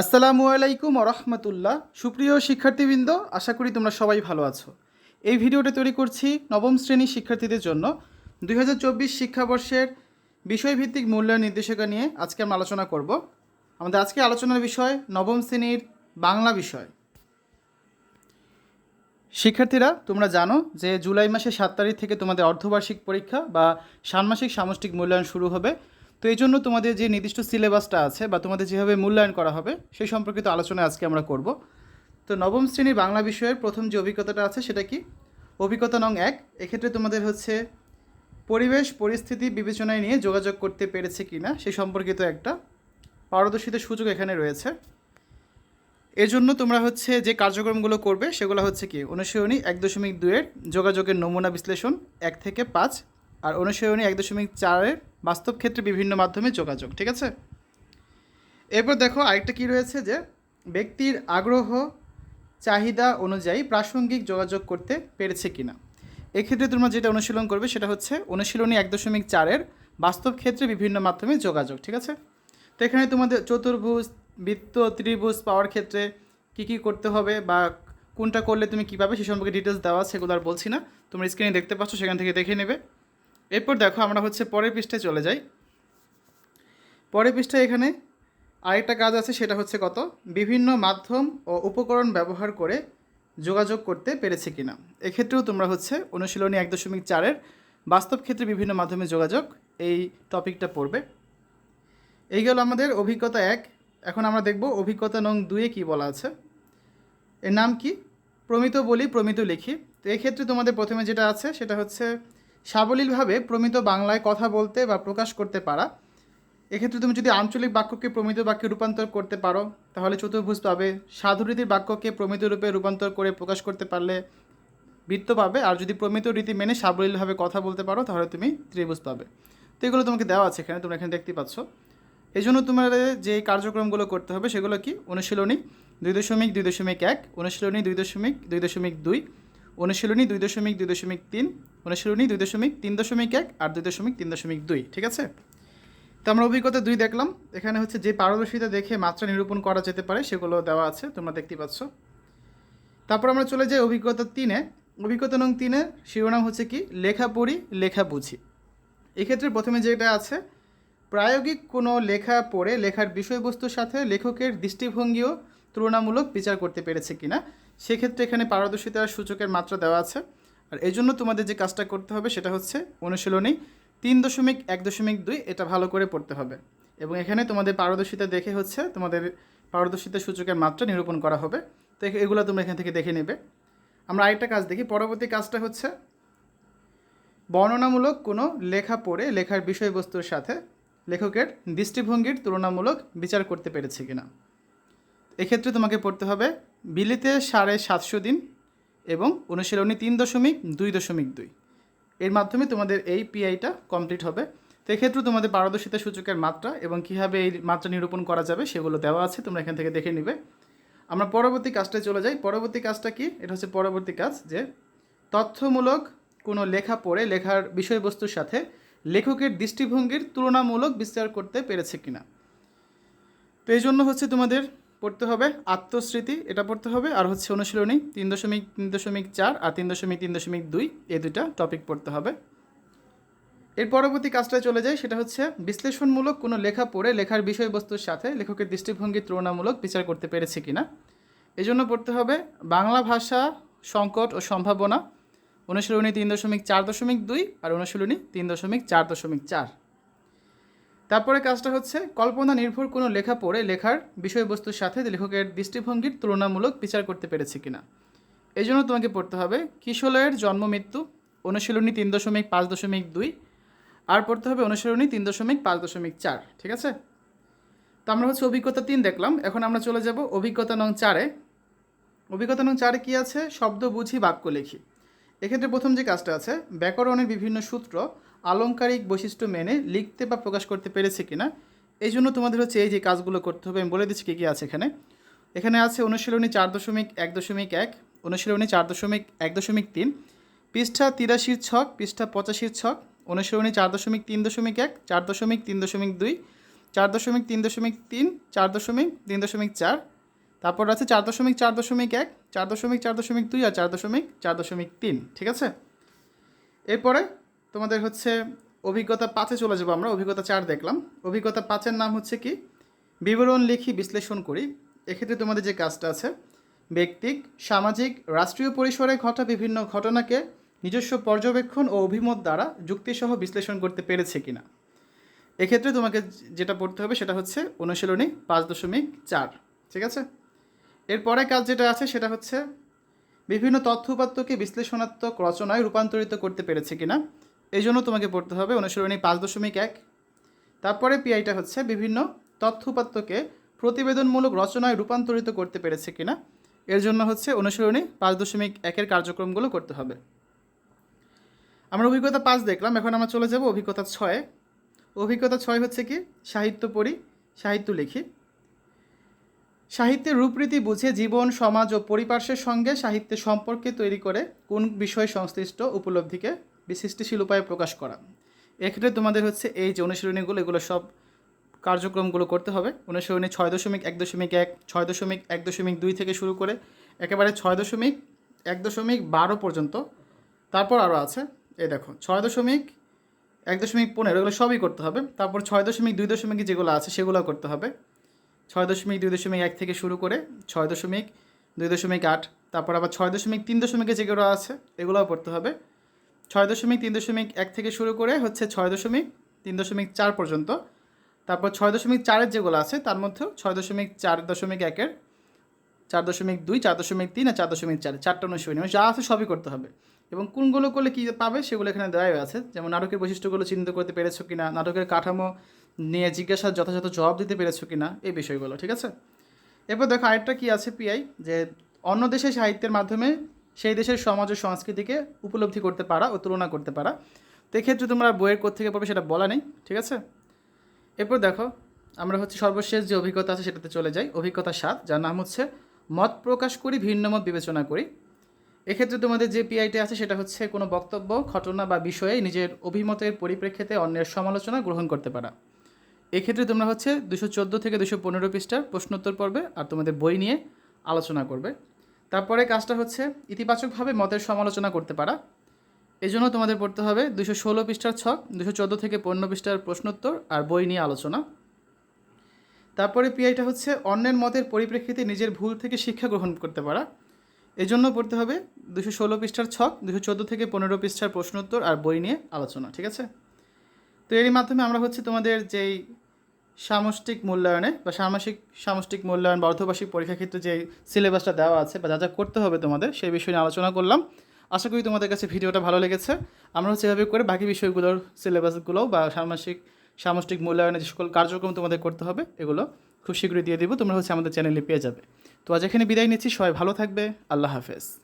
আসসালামু আলাইকুম রহমতুল্লাহ। সুপ্রিয় শিক্ষার্থীবৃন্দ, আশা করি তোমরা সবাই ভালো আছো। এই ভিডিওটা তৈরি করছি নবম শ্রেণির শিক্ষার্থীদের জন্য। দুই হাজার চব্বিশ শিক্ষাবর্ষের বিষয়ভিত্তিক মূল্যায়ন নির্দেশিকা নিয়ে আজকে আমরা আলোচনা করব। আমাদের আজকে আলোচনার বিষয় নবম শ্রেণির বাংলা বিষয়। শিক্ষার্থীরা, তোমরা জানো যে জুলাই মাসের সাত তারিখ থেকে তোমাদের অর্ধবার্ষিক পরীক্ষা বা ষান্মাসিক সামষ্টিক মূল্যায়ন শুরু হবে। তো এই জন্য তোমাদের যে নির্দিষ্ট সিলেবাসটা আছে বা তোমাদের যেভাবে মূল্যায়ন করা হবে, সেই সম্পর্কিত আলোচনা আজকে আমরা করব। তো নবম শ্রেণির বাংলা বিষয়ের প্রথম যে অভিজ্ঞতাটা আছে সেটা কি? অভিজ্ঞতা নং এক, এক্ষেত্রে তোমাদের হচ্ছে পরিবেশ পরিস্থিতি বিবেচনায় নিয়ে যোগাযোগ করতে পেরেছে কি না সে সম্পর্কিত একটা পারদর্শিতার সুযোগ এখানে রয়েছে। এজন্য তোমরা হচ্ছে যে কার্যক্রমগুলো করবে সেগুলো হচ্ছে কি? অনুশীলনী এক দশমিক দুয়ের যোগাযোগের নমুনা বিশ্লেষণ এক থেকে পাঁচ, আর অনুশীলনী এক দশমিক চারের বাস্তব ক্ষেত্রে বিভিন্ন মাধ্যমে যোগাযোগ, ঠিক আছে? এরপর দেখো আরেকটা কি রয়েছে যে, ব্যক্তির আগ্রহ, চাহিদা অনুযায়ী প্রাসঙ্গিক যোগাযোগ করতে পেরেছে কিনা। এক্ষেত্রে তোমরা যেটা অনুশীলন করবে সেটা হচ্ছে অনুশীলনী এক দশমিক চারের বাস্তব ক্ষেত্রে বিভিন্ন মাধ্যমে যোগাযোগ, ঠিক আছে? তো এখানে তোমাদের চতুর্ভুজ, বৃত্ত, ত্রিভুজ, পাওয়ার ক্ষেত্রে কি কি করতে হবে বা কোনটা করলে তুমি কী পাবে সে সম্পর্কে ডিটেলস দেওয়া সেগুলো আর বলছি না। তোমরা স্ক্রিনে দেখতে পাচ্ছ, সেখান থেকে দেখে নেবে। এরপর দেখো আমরা হচ্ছে পরের পৃষ্ঠায় চলে যাই। পরের পৃষ্ঠায় এখানে আরেকটা কাজ আছে, সেটা হচ্ছে কত? বিভিন্ন মাধ্যম ও উপকরণ ব্যবহার করে যোগাযোগ করতে পেরেছে কিনা। এক্ষেত্রেও তোমরা হচ্ছে অনুশীলনী এক দশমিক চারের বাস্তব ক্ষেত্রে বিভিন্ন মাধ্যমে যোগাযোগ এই টপিকটা পড়বে। এই গেল আমাদের অভিজ্ঞতা এক। এখন আমরা দেখব অভিজ্ঞতা নং দুয়ে কি বলা আছে। এর নাম কি? প্রমিত বলি প্রমিত লিখি। তো এক্ষেত্রে তোমাদের প্রথমে যেটা আছে, সেটা হচ্ছে সাবলীলভাবে প্রমিত বাংলায় কথা বলতে বা প্রকাশ করতে পারা। এক্ষেত্রে তুমি যদি আঞ্চলিক বাক্যকে প্রমিত বাক্যে রূপান্তর করতে পারো, তাহলে চতুর্ভুজ পাবে। সাধুরীতির বাক্যকে প্রমিত রূপে রূপান্তর করে প্রকাশ করতে পারলে বৃত্ত পাবে। আর যদি প্রমিত রীতি মেনে সাবলীলভাবে কথা বলতে পারো, তাহলে তুমি ত্রিভুজ পাবে। তো এগুলো তোমাকে দেওয়া আছে এখানে, তোমরা এখানে দেখতে পাচ্ছ। এই জন্য তোমার যে কার্যক্রমগুলো করতে হবে, সেগুলো কি? অনুশীলনী দুই দশমিক দুই দশমিক এক, অনুশীলনী দুই দশমিক দুই দশমিক দুই, অনুশীলনী দুই দশমিক দুই দশমিক তিন অনুশীলনী দুই দশমিক, তিন দশমিক এক আর দুই দশমিক, তিন দশমিক দুই, ঠিক আছে? তো আমরা অভিজ্ঞতা দুই দেখলাম। এখানে হচ্ছে যে পারদর্শিতা দেখে মাত্রা নিরূপণ করা যেতে পারে, সেগুলো দেওয়া আছে, তোমরা দেখতে পাচ্ছ। তারপর আমরা চলে যাই অভিজ্ঞতা তিনে। অভিজ্ঞতা নং তিনে শিরোনাম হচ্ছে কি? লেখা পড়ি, লেখা বুঝি। এক্ষেত্রে প্রথমে যেটা আছে, প্রায়োগিক কোনো লেখা পড়ে লেখার বিষয়বস্তুর সাথে লেখকের দৃষ্টিভঙ্গিও তুলনামূলক বিচার করতে পেরেছে কিনা, সেক্ষেত্রে এখানে পারদর্শিতার সূচকের মাত্রা দেওয়া আছে। আর এই জন্য তোমাদের যে কাজটা করতে হবে সেটা হচ্ছে অনুশীলনী তিন দশমিক এক দশমিক দুই, এটা ভালো করে পড়তে হবে। এবং এখানে তোমাদের পারদর্শিতা দেখে হচ্ছে তোমাদের পারদর্শিতা সূচকের মাত্রা নিরূপণ করা হবে। তো এগুলো তোমরা এখান থেকে দেখে নেবে। আমরা আরেকটা কাজ দেখি। পরবর্তী কাজটা হচ্ছে বর্ণনামূলক কোনো লেখা পড়ে লেখার বিষয়বস্তুর সাথে লেখকের দৃষ্টিভঙ্গির তুলনামূলক বিচার করতে পেরেছে কিনা। এক্ষেত্রে তোমাকে পড়তে হবে বিলিতে সাড়ে সাতশো দিন এবং অনুশীলনী তিন দশমিক দুই দশমিক দুই। এর মাধ্যমে তোমাদের এই পিআইটা কমপ্লিট হবে। তো এক্ষেত্রে তোমাদের পারদর্শিতা সূচকের মাত্রা এবং কীভাবে এই মাত্রা নিরূপণ করা যাবে সেগুলো দেওয়া আছে, তোমরা এখান থেকে দেখে নিবে। আমরা পরবর্তী কাজটায় চলে যাই। পরবর্তী কাজটা কি? এটা হচ্ছে পরবর্তী কাজ যে তথ্যমূলক কোনো লেখা পড়ে লেখার বিষয়বস্তুর সাথে লেখকের দৃষ্টিভঙ্গির তুলনামূলক বিচার করতে পেরেছে কিনা। তো এই জন্য হচ্ছে তোমাদের পড়তে হবে, আত্মস্মৃতি, এটা পড়তে হবে, আর হচ্ছে অনুশীলনী, তিন দশমিক তিন দশমিক চার আর তিন দশমিক তিন দশমিক দুই, এই দুইটা টপিক পড়তে হবে। এর পরবর্তী কাজটায় চলে যাই, সেটা হচ্ছে বিশ্লেষণমূলক কোনো লেখা পড়ে লেখার বিষয়বস্তুর সাথে লেখকের দৃষ্টিভঙ্গির তুলনামূলক বিচার করতে পেরেছে কিনা। এই জন্য পড়তে হবে বাংলা ভাষা, সংকট ও সম্ভাবনা, অনুশীলনী তিন দশমিক চার দশমিক দুই আর অনুশীলনী তিন দশমিক চার দশমিক চার। তারপরে কাজটা হচ্ছে কল্পনা নির্ভর কোনো লেখা পড়ে লেখার বিষয়বস্তুর সাথে লেখকের দৃষ্টিভঙ্গির তুলনামূলক বিচার করতে পেরেছে কিনা। এই জন্য তোমাকে পড়তে হবে কিশোলয়ের জন্ম মৃত্যু অনুশীলনী তিন দশমিক পাঁচ দশমিক দুই, আর পড়তে হবে অনুশীলনী তিন দশমিক পাঁচ দশমিক চার, ঠিক আছে? তো আমরা হচ্ছে অভিজ্ঞতা তিন দেখলাম, এখন আমরা চলে যাব অভিজ্ঞতা নং চারে অভিজ্ঞতা নং চারে কী আছে? শব্দ বুঝি বাক্য লিখি। এক্ষেত্রে প্রথম যে কাজটা আছে, ব্যাকরণের বিভিন্ন সূত্র আলংকারিক বৈশিষ্ট্য মেনে লিখতে বা প্রকাশ করতে পেরেছে কিনা এই জন্য তোমাদের হচ্ছে এই যে কাজগুলো করতে হবে আমি বলে দিচ্ছি কী কী আছে এখানে এখানে আছে অনুশীলনী চার দশমিক এক দশমিক এক অনুশীলনী চার দশমিক এক দশমিক তিন পৃষ্ঠা তিরাশির ছক পৃষ্ঠা পঁচাশির ছক অনুশীলনী চার দশমিক তিন দশমিক এক চার দশমিক তিন দশমিক দুই চার দশমিক তিন দশমিক তিন চার দশমিক তিন দশমিক চার তারপর আছে চার দশমিক চার দশমিক এক চার দশমিক চার দশমিক দুই আর চার দশমিক চার দশমিক তিন ঠিক আছে এরপরে তোমাদের হচ্ছে অভিজ্ঞতা পাঁচে চলে যাব আমরা, অভিজ্ঞতা চার দেখলাম। অভিজ্ঞতা পাঁচের নাম হচ্ছে কি? বিবরণ লিখি, বিশ্লেষণ করি। এক্ষেত্রে তোমাদের যে কাজটা আছে, ব্যক্তিক, সামাজিক, রাষ্ট্রীয় পরিসরে ঘটা বিভিন্ন ঘটনাকে নিজস্ব পর্যবেক্ষণ ও অভিমত দ্বারা যুক্তিসহ বিশ্লেষণ করতে পেরেছে কিনা। এক্ষেত্রে তোমাকে যেটা পড়তে হবে সেটা হচ্ছে অনুশীলনী পাঁচ দশমিক চার, ঠিক আছে? এরপরে কাজ যেটা আছে সেটা হচ্ছে বিভিন্ন তথ্যপাত্রকে বিশ্লেষণাত্মক রচনায় রূপান্তরিত করতে পেরেছে কিনা। এই জন্য তোমাকে পড়তে হবে অনুশীলনী পাঁচ দশমিক এক। তারপরে পিআইটা হচ্ছে বিভিন্ন তথ্য তথ্যপাত্রকে প্রতিবেদনমূলক রচনায় রূপান্তরিত করতে পেরেছে কিনা। এর জন্য হচ্ছে অনুশীলনী পাঁচ দশমিক একের কার্যক্রমগুলো করতে হবে। আমরা অভিজ্ঞতা পাঁচ দেখলাম, এখন আমরা চলে যাব অভিজ্ঞতা ছয়ে। অভিজ্ঞতা ছয় হচ্ছে কি? সাহিত্য পড়ি, সাহিত্য লিখি। সাহিত্যের রূপরীতি বুঝে জীবন, সমাজ ও পরিপার্শ্বের সঙ্গে সাহিত্যের সম্পর্কে তৈরি করে কোন বিষয় সংশ্লিষ্ট উপলব্ধিকে বিশিষ্টশীল উপায়ে প্রকাশ করা। এক্ষেত্রে তোমাদের হচ্ছে এই যে অনুশীলনীগুলো, এগুলো সব কার্যক্রমগুলো করতে হবে। অনুশীলনী ছয় দশমিক এক দশমিক এক, ছয় দশমিক এক দশমিক দুই থেকে শুরু করে একেবারে ছয় দশমিক এক দশমিক বারো পর্যন্ত। তারপর আরও আছে, এই দেখো, ছয় দশমিক এক দশমিক পনেরো, এগুলো সবই করতে হবে। তারপর ছয় দশমিক দুই দশমিক যেগুলো আছে সেগুলো করতে হবে। ছয় দশমিক দুই দশমিক এক থেকে শুরু করে ছয় দশমিক দুই দশমিক আট, তারপর আবার ছয় দশমিক তিন দশমিকে যেগুলো আছে এগুলোও পড়তে হবে। ছয় দশমিক তিন দশমিক এক থেকে শুরু করে হচ্ছে ছয় দশমিক তিন দশমিক চার পর্যন্ত। তারপর ছয় দশমিক চারের যেগুলো আছে, তার মধ্যেও ছয় দশমিক চার দশমিক একের, চার দশমিক দুই, চার দশমিক তিন আর চার দশমিক চার, চারটা অনুশীলনী। মানে যা আছে সবই করতে হবে। এবং কোনগুলো করলে কী পাবে সেগুলো এখানে দেওয়াই আছে। যেমন নাটকের বৈশিষ্ট্যগুলো চিহ্নিত করতে পেরেছ কিনা, নাটকের কাঠামো নিয়ে জিজ্ঞাসার যথাযথ জবাব দিতে পেরেছ কিনা, এই বিষয়গুলো, ঠিক আছে? এরপর দেখো আরেকটা কী আছে পিআই যে অন্য দেশের সাহিত্যের মাধ্যমে সেই দেশের সমাজ ও সংস্কৃতিকে উপলব্ধি করতে পারা ও তুলনা করতে পারা। তো এক্ষেত্রে তোমরা বইয়ের কোথেকে পড়বে সেটা বলা নেই, ঠিক আছে? এরপর দেখো, আমরা হচ্ছে সর্বশেষ যে অভিজ্ঞতা আছে সেটাতে চলে যাই। অভিজ্ঞতা সাত, যার নাম হচ্ছে, মত প্রকাশ করি, ভিন্ন মত বিবেচনা করি। এক্ষেত্রে তোমাদের যে পিআইটি আছে সেটা হচ্ছে কোনো বক্তব্য, ঘটনা বা বিষয়ে নিজের অভিমতের পরিপ্রেক্ষিতে অন্যের সমালোচনা গ্রহণ করতে পারা। এক্ষেত্রে তোমরা হচ্ছে দুশো চোদ্দ থেকে দুশো পনেরো পৃষ্ঠার প্রশ্নোত্তর পড়বে আর তোমাদের বই নিয়ে আলোচনা করবে। তারপরে কাজটা হচ্ছে ইতিবাচকভাবে মতের সমালোচনা করতে পারা। এই জন্য তোমাদের পড়তে হবে দুশো ষোলো পৃষ্ঠার ছক দুশো চোদ্দ থেকে পনেরো পৃষ্ঠার প্রশ্নোত্তর আর বই নিয়ে আলোচনা। তারপরে পিআইটা হচ্ছে অন্যের মতের পরিপ্রেক্ষিতে নিজের ভুল থেকে শিক্ষা গ্রহণ করতে পারা। এই জন্য পড়তে হবে দুশো ষোলো পৃষ্ঠার ছক দুশো চোদ্দ থেকে পনেরো পৃষ্ঠার প্রশ্নোত্তর আর বই নিয়ে আলোচনা, ঠিক আছে? তো এরই মাধ্যমে আমরা হচ্ছে তোমাদের যেই সামষ্টিক মূল্যায়নে বা সামাসিক, সামষ্টিক মূল্যায়ন বা অর্ধবার্ষিক পরীক্ষা ক্ষেত্রে যে সিলেবাসটা দেওয়া আছে বা যা যা করতে হবে তোমাদের, সেই বিষয় নিয়ে আলোচনা করলাম। আশা করি তোমাদের কাছে ভিডিওটা ভালো লেগেছে। আমরা এভাবে করে বাকি বিষয়গুলোর সিলেবাসগুলো বা সামাসিক, সামষ্টিক মূল্যায়নে যে সকল কার্যক্রম তোমাদের করতে হবে, এগুলো খুব শীঘ্রই দিয়ে দিব। তোমরা হচ্ছে আমাদের চ্যানেলে পেয়ে যাবে। তো আজ এখানে বিদায় নিচ্ছি। সবাই ভালো থাকবে। আল্লাহ হাফেজ।